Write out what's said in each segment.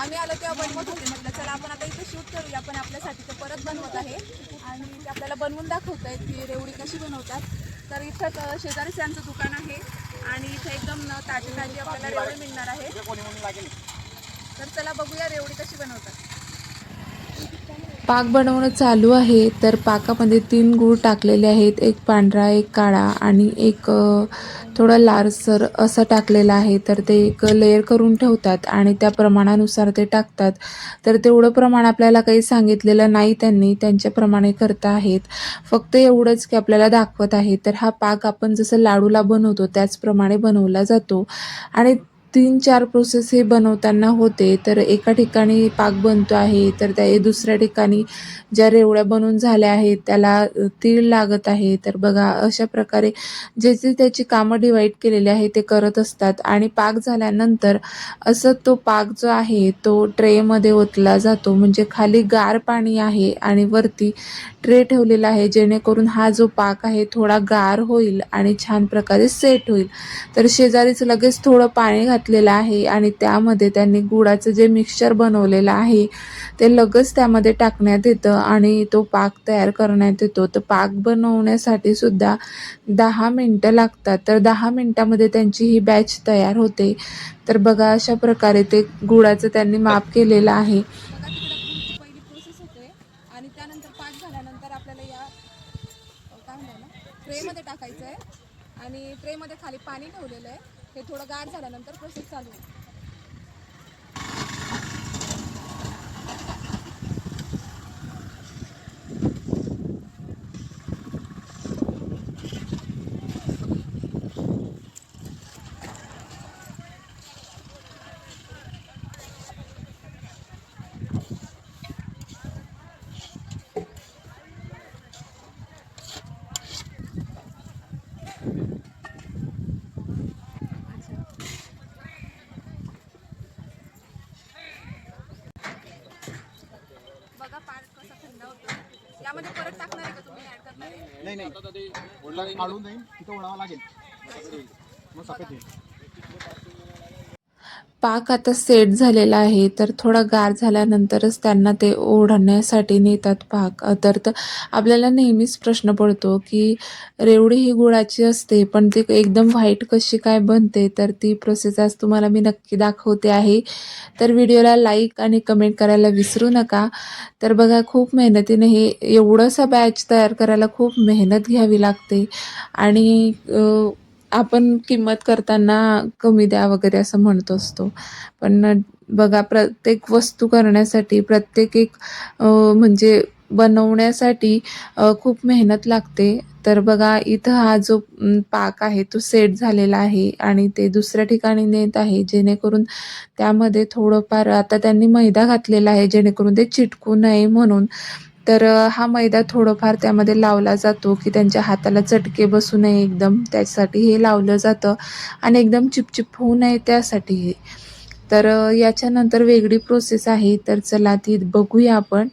आम्ही आलो तेव्हा बनवत होते. म्हटलं चला आपण आता इथे शूट करूया. पण आपल्यासाठी ते परत बनवत आहे. आणि ते आपल्याला बनवून दाखवत आहेत की रेवडी कशी बनवतात. तर इथं शेजारीच यांचं दुकान आहे. आणि इथं एकदम ताजी ताजी आपल्याला रेवडी मिळणार आहे तर चला बघूया रेवडी कशी बनवतात. पाक बनवणं चालू आहे तर पाकामध्ये तीन गूळ टाकलेले आहेत एक पांढरा एक काळा आणि एक थोडा लालसर असं टाकलेलं आहे. तर ते एक लेअर करून ठेवतात आणि त्या प्रमाणानुसार ते टाकतात. तर तेवढं प्रमाण आपल्याला काही सांगितलेलं नाही त्यांनी त्यांच्याप्रमाणे करता आहेत. फक्त एवढंच की आपल्याला दाखवत आहे. तर हा पाक आपण जसं लाडूला बनवतो त्याचप्रमाणे बनवला जातो. आणि तीन चार प्रोसेस हे बनवताना होते. तर एका ठिकाणी पाक बनतो आहे तर त्या दुसऱ्या ठिकाणी ज्या रेवड्या बनवून झाल्या आहेत त्याला तीळ लागत आहे. तर बघा अशा प्रकारे जे जे त्याची कामं डिवाईड केलेली आहे ते करत असतात. आणि पाक झाल्यानंतर असं तो पाक जो आहे तो ट्रेमध्ये ओतला जातो. म्हणजे खाली गार पाणी आहे आणि वरती ट्रे ठेवलेला आहे जेणेकरून हा जो पाक आहे थोडा गार होईल आणि छान प्रकारे सेट होईल. तर शेजारीच लगेच थोडं पाणी घातलेलं आहे आणि त्यामध्ये त्यांनी गुळाचं जे मिक्सचर बनवलेलं आहे ते लगेच त्यामध्ये टाकण्यात येतं आणि तो पाक तयार करण्यात येतो. तर पाक बनवण्यासाठी सुद्धा दहा मिनटं लागतात. तर दहा मिनटामध्ये त्यांची ही बॅच तयार होते. तर बघा अशा प्रकारे ते गुळाचं त्यांनी माप केलेलं आहे. आणि त्यानंतर पाक झाल्यानंतर आपल्याला या काय म्हणतात ना ट्रेमध्ये टाकायचं आहे आणि ट्रेमध्ये खाली पाणी ठेवलेलं आहे. हे थोडं गार झाल्यानंतर प्रोसेस चालू आहे बघा पाक कसा थंड होतो यामध्ये परत टाकणार आहे का तुम्ही? ऍड करणार आहे? नाही नाही. काढून जाईल तिथं ओढावं लागेल. मग सफेद येईल पाक आता सेट झालेला आहे तर थोडा गार झाल्यानंतरच त्यांना ते ओढण्यासाठी नेतात पाक. तर तर आपल्याला नेहमीच प्रश्न पडतो की रेवडी ही गुळाची असते पण ती एकदम व्हाईट कशी काय बनते तर ती प्रोसेस आज तुम्हाला मी नक्की दाखवते आहे. तर व्हिडिओला लाईक आणि कमेंट करायला विसरू नका. तर बघा खूप मेहनतीने हे एवढंसं बॅच तयार करायला खूप मेहनत घ्यावी लागते. आणि आपण किंमत करताना कमी द्या वगैरे असं म्हणत असतो. पण बघा प्रत्येक वस्तू करण्यासाठी प्रत्येक एक म्हणजे बनवण्यासाठी खूप मेहनत लागते. तर बघा इथं हा जो पाक आहे तो सेट झालेला आहे आणि ते दुसऱ्या ठिकाणी नेत आहे जेणेकरून त्यामध्ये थोडंफार आता त्यांनी मैदा घातलेला आहे जेणेकरून ते चिटकू नये म्हणून. तर हा मैदा थोडंफार त्यामध्ये लावला जातो की त्यांच्या हाताला चटके बसू नये एकदम. त्यासाठी हे लावलं जातं आणि एकदम चिपचिप होऊ नये त्यासाठी हे. तर याच्यानंतर वेगळी प्रोसेस आहे. तर चला ती बघूया आपण.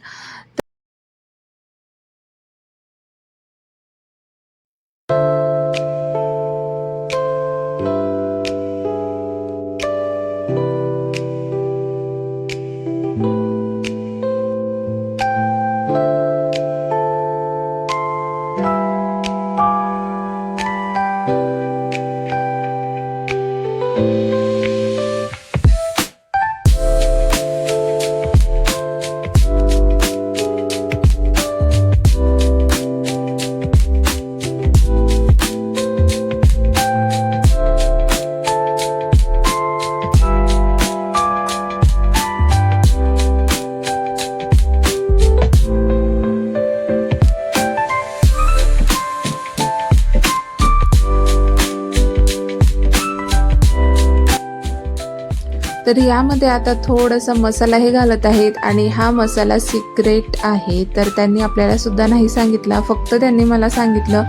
तर यामध्ये आता थोडासा मसाला हे घालत आहेत आणि हा मसाला सिक्रेट आहे. तर त्यांनी आपल्याला सुद्धा नाही सांगितला. फक्त त्यांनी मला सांगितलं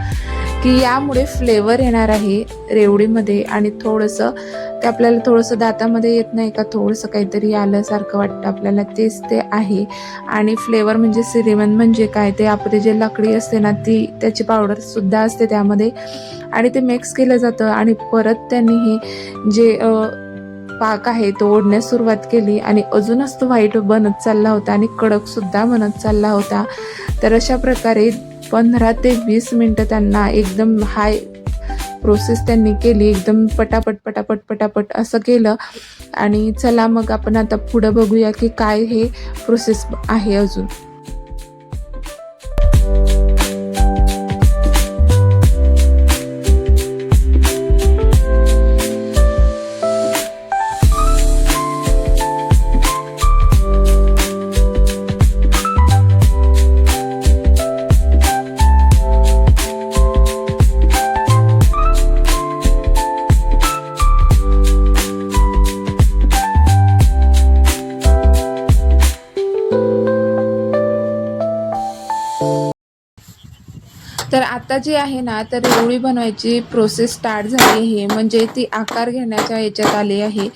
की यामुळे फ्लेवर येणार आहे रेवडीमध्ये आणि थोडंसं ते आपल्याला थोडंसं दातामध्ये येत नाही का? थोडंसं काहीतरी आल्यासारखं वाटतं. आपल्याला तेच ते आहे. आणि फ्लेवर म्हणजे सिरेमन म्हणजे काय? ते आपली जे लाकडी असते ना ती त्याची पावडरसुद्धा असते त्यामध्ये. आणि ते मिक्स केलं जातं आणि परत त्यांनी हे जे पाक आहे तो ओढण्यास सुरुवात केली आणि अजूनच तो वाईट बनत चालला होता आणि कडक सुद्धा बनत चालला होता. तर अशा प्रकारे पंधरा ते वीस मिनटं त्यांना एकदम हाय प्रोसेस त्यांनी केली एकदम पटापट पटापट पटापट असं केलं. आणि चला मग आपण आता पुढं बघूया की काय हे प्रोसेस आहे अजून. तर आता जी आहे ना तर रेवळी बनवायची प्रोसेस स्टार्ट झाली आहे. म्हणजे ती आकार घेण्याच्या याच्यात आली आहे.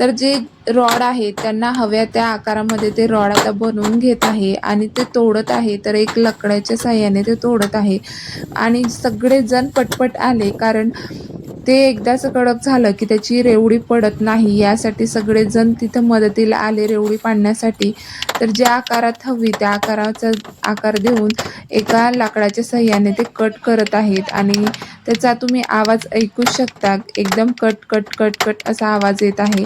तर जे रॉड आहे त्यांना हव्या त्या आकारामध्ये ते रॉड आता बनवून घेत आहे. आणि ते तोडत आहे तर एक लकडाच्या साह्याने ते तोडत आहे. आणि सगळेजण पटपट आले कारण ते एकदाच कडक झालं की त्याची रेवडी पडत नाही. यासाठी सगळेजण तिथं मदतीला आले रेवडी पाडण्यासाठी. तर ज्या आकारात हवी त्या आकाराचा आकार देऊन एका लाकडाच्या सहाय्याने ते कट करत आहेत. आणि त्याचा तुम्ही आवाज ऐकू शकता. एकदम कट कट कट कट असा आवाज येत आहे.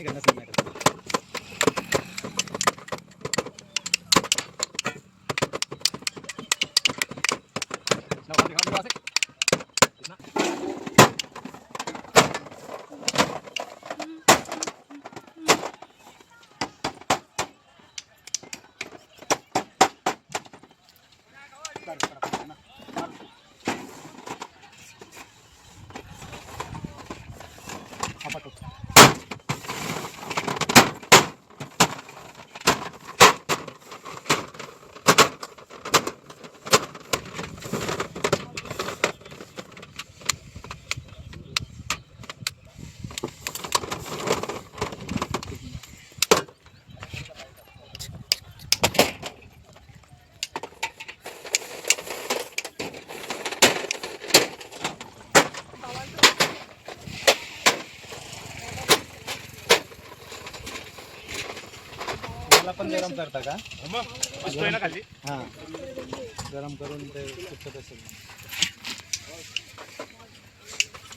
हां, मग नंतर हे घालण्यास नाही करायचं. नाव घाल, गरम करता का? हां. गरम करून ते सुकत असेल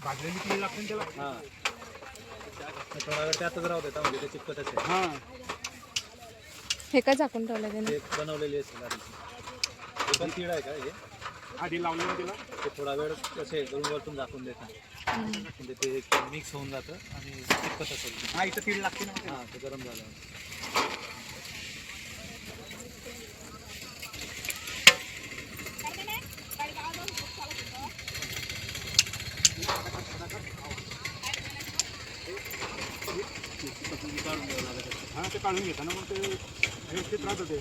हां ते थोडा वेळ त्यातच राहू देता म्हणजे ते चिपकत असेल हां. हे काय झाकून ठेवलं त्याने? ते बनवलेली असेल आधीची हे पण तीळ आहे का हे? आधी लावलेलं तिला ते थोडा वेळ कसे करून वरतून झाकून देतात म्हणजे ते मिक्स होऊन जातं आणि चिपकत असेल हा इथं तीळ लागते ना. हां ते गरम झालं हां ते काढून घेताना मग ते व्यवस्थित राहतं ते.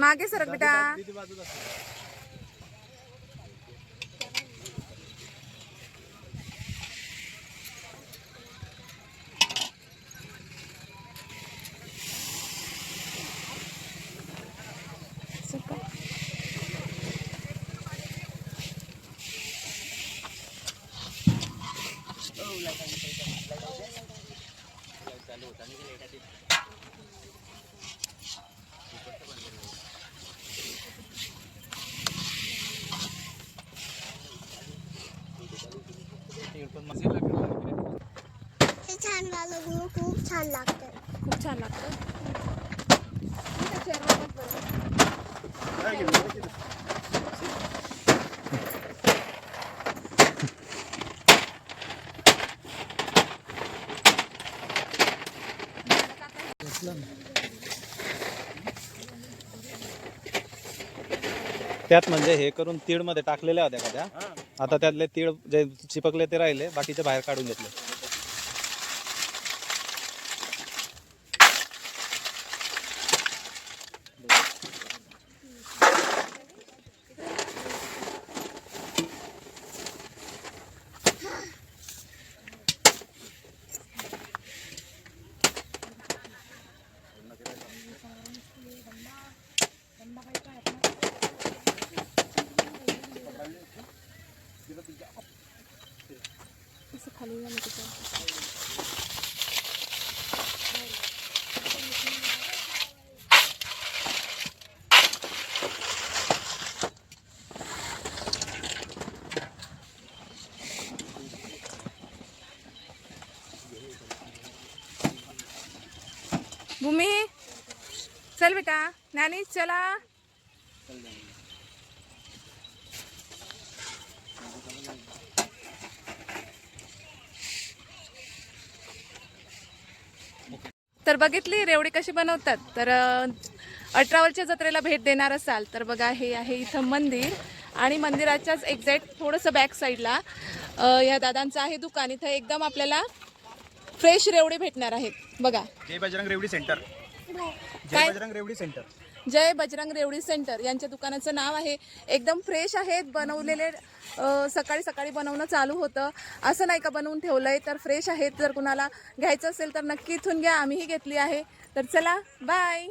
मागे सरक बेटा. चालू होता छान लागतं खूप छान लागतं. त्यात म्हणजे हे करून तीळमध्ये टाकलेल्या होत्या का त्या? आता त्यातले तीळ जे चिपकले ते राहिले बाकीचे बाहेर काढून घेतले. खाली भूमी चल बेटा नानी चला. तर बघितली रेवडी कशी बनवतात. तर अठरावरच्या जत्रेला भेट देणार असाल तर बघा हे आहे इथं मंदिर. आणि मंदिराच्याच एक्झॅक्ट थोडंसं बॅक साईडला या दादांचं आहे दुकान. इथं एकदम आपल्याला फ्रेश रेवडी भेटणार आहेत. बघा. जय बजरंग रेवडी सेंटर काय? जय बजरंग रेवडी सेंटर जय बजरंग रेवडी सेंटर. यांच्या दुकानाचं नाव आहे एकदम फ्रेश आहेत बनवलेले सकाळी सकाळी बनवणं चालू होतं. असं नाही का बनवून ठेवलंय तर फ्रेश आहेत. जर कुणाला घ्यायचं असेल तर नक्की इथून घ्या आम्हीही घेतली आहे. तर चला बाय